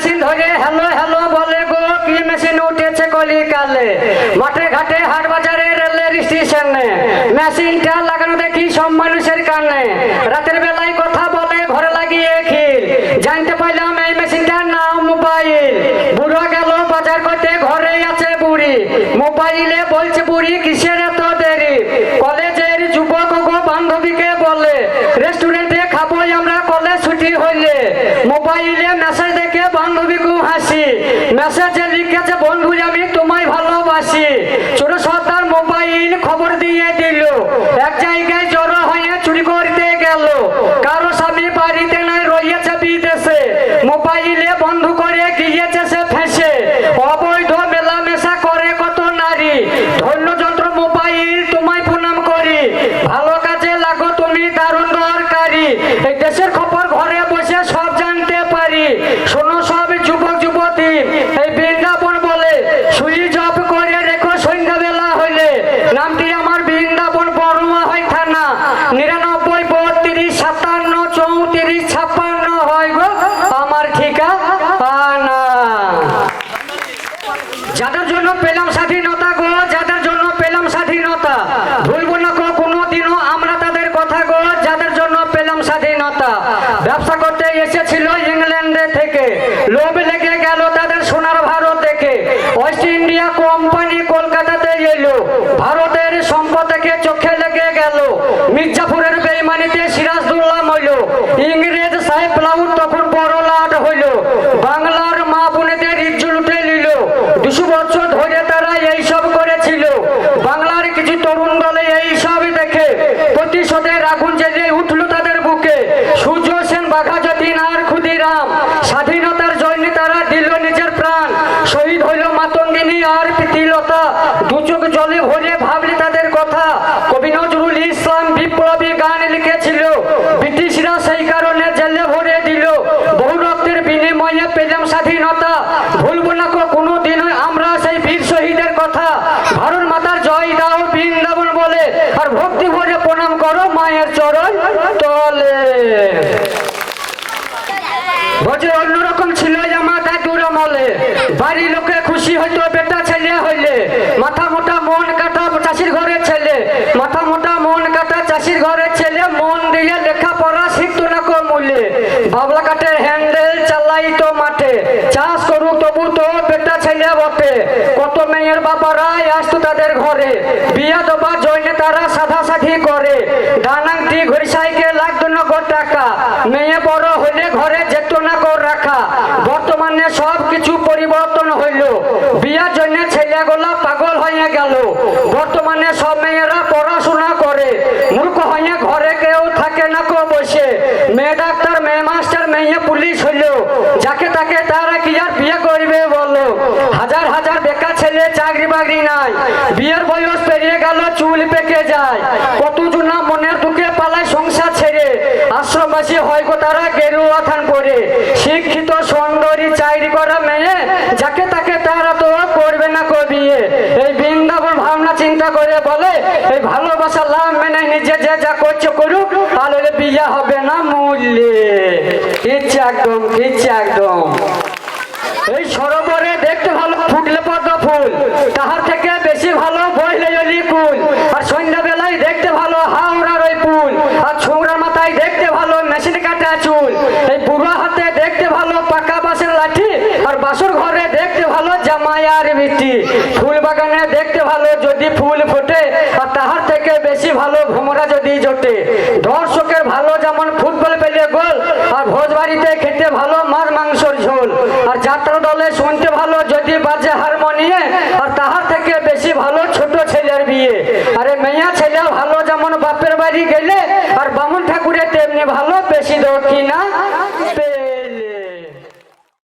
Machine ধরে hello hello বলে, গো, কি মেশিন উঠেছে কলিকালে? মাঠে ঘাটে হাট বাজারে রেলের স্টেশনে। মেশিনটা লাগানো দেখি সব মানুষের কানে। রাতের বেলায় কথা বলে, ঘরে লাগিয়ে খিল। জানতে পারলাম এই মেশিনটার নাম মোবাইল। বুড়ো গেল বাজার করতে, ঘরে আছে বুড়ি। মোবাইলে বলছে, বুড়ি, কিসের এত দেরি? কলেজের যুবক গো বান্ধবীকে বলে, রেস্টুরেন্টে খাবই আমরা, কলেজ ছুটি হইলে। মোবাইলে মেসেজ দেখে খুব হাসি মেসেজে লিখেছে বন্ধু আমি তোমায় ভালোবাসি ছোট সর্দার মোবাইল খবর দিয়ে দিল এক জায়গায় জড়ো হয়ে চুরি করতে গেল কারও স্বামী বাড়িতে নাই রয়েছে বিদেশে মোবাইলে বন্ধ করে গিয়েছে সে ফেসে অবৈধ মেলামেশা করে কত নারী ধন্য যন্ত্র মোবাইল তোমায় প্রণাম করি ভালো কাজে লাগো তুমি দারুণ দরকারি এই দেশের খবর ঘরে বসে সব জানতে পারি শোনো সব যুবক যুবতী এই বৃন্দাবন বলে সুই জব করে রেখো সন্ধ্যাবেলা হইলে নামটি আমার বৃন্দাবন বড়মা হয় থানা নিরানব্বই বত্রিশ সাতান্ন চৌত্রিশ ছাপ্পান্ন হয় গো আমার ঠিকানা যাদের জন্য পেলাম স্বাধীনতা গো, যাদের জন্য পেলাম স্বাধীনতা, ভুলবো না গো, কোনোদিনও আমরা তাদের কথা গো, যাদের জন্য পেলাম স্বাধীনতা। ব্যবসা করতে এসেছিল ইংল্যান্ডে থেকে, লোভ লেগে গেল তাদের সোনার ভারত দেখে। ওয়েস্ট ইন্ডিয়া কোম্পানি কলকাতাতে এলো, ভারতের সম্পদ থেকে চোখে লেগে গেল। মির্জাপুরের বেইমানিতে সিরাজদুল্লাহ মইল, ইংরেজ সাহেব প্লাউড তখন বিনিময়ে পেলাম স্বাধীনতা ভুলবো না কোনো আমরা সেই বীর শহীদের কথা ভারত মাতার জয় দাও বৃন্দাবন বলে। আর ভক্তি ভরে প্রণাম করো মায়ের চরণ তলে। অন্যরকম ছিল আমার দাদুর আমলে লোকে খুশি হইতো, বেটা ছেলে হইলে। মাথা মোটা মন কাটা চাষির ঘরের ছেলে। মাথা মোটা মন কাটা চাষির ঘরের ছেলে মন দিয়ে লেখাপড়া শিখতো না কো মূল্যে বাবলা কাঠের হ্যান্ডেল চালাইতো মাঠে চাষ করুক তবু তো বেটা ছেলে বটে। কত মেয়ের বাবারাই আসতো তাদের ঘরে। বিয়া দেবার জন্য তারা সাধা সাধি করে। ডানাংটি ঘড়ি সাইকেল লাগতো না গো টাকা। মেয়ে বড় হইলে ঘরে যেত না কর রাখা। বর্তমানে সব কিছু পরিবর্তন হইল। বিয়ার জন্য ছেলেগুলা পাগল হয়ে গেল। বর্তমানে সব মেয়েরা পড়াশোনা করে। মূর্খ হয়ে ঘরে কেউ থাকে না কো বসে। মেয়ে ডাক্তার, মেয়ে মাস্টার, মেয়ে পুলিশ হইল। যাকে তাকে তারা কি আর বিয়ে করবে বলো হাজার হাজার বেকার ছেলে চাকরি বাকরি নাই বিয়ের বয়স পেরিয়ে গেল, চুল পেকে যায়। কত জনা মনের দুঃখে পালায় সংসার ছেড়ে। আশ্রমবাসী হয় গো তারা গেরুয়া থান পরে। শিক্ষিত সুন্দরী চাকরি করা মেয়ে, যাকে তাকে তারা তো করবে না কো বিয়ে। এই বৃন্দাবন ভাবনা চিন্তা করে বলে, এই ভালোবাসা লাভ মেনে নিজে যে যা করছে করুক, তাহলে বিয়ে হবে না মূল্যে। ইচ্ছে একদম ইচ্ছে একদম। এই সরোবরে দেখতে ভালো ফুটলে পদ্ম ফুল তাহার থেকে বেশি ভালো বইলে অলি কুল আর সন্ধ্যাবেলায় দেখতে ভালো হাওড়ার ওই পুল আর ছোংরার মাথায় দেখতে ভালো মেশিন কাটা চুল এই বুড়া হাতে দেখতে ভালো পাকা বাঁশের লাঠি বাসর ঘরে দেখতে ভালো জামায়ার বিটি ফুল বাগানে দেখতে ভালো যদি ফুল ফোটে আর তাহার থেকে বেশি ভালো ভ্রমরা যদি জোটে। দর্শকের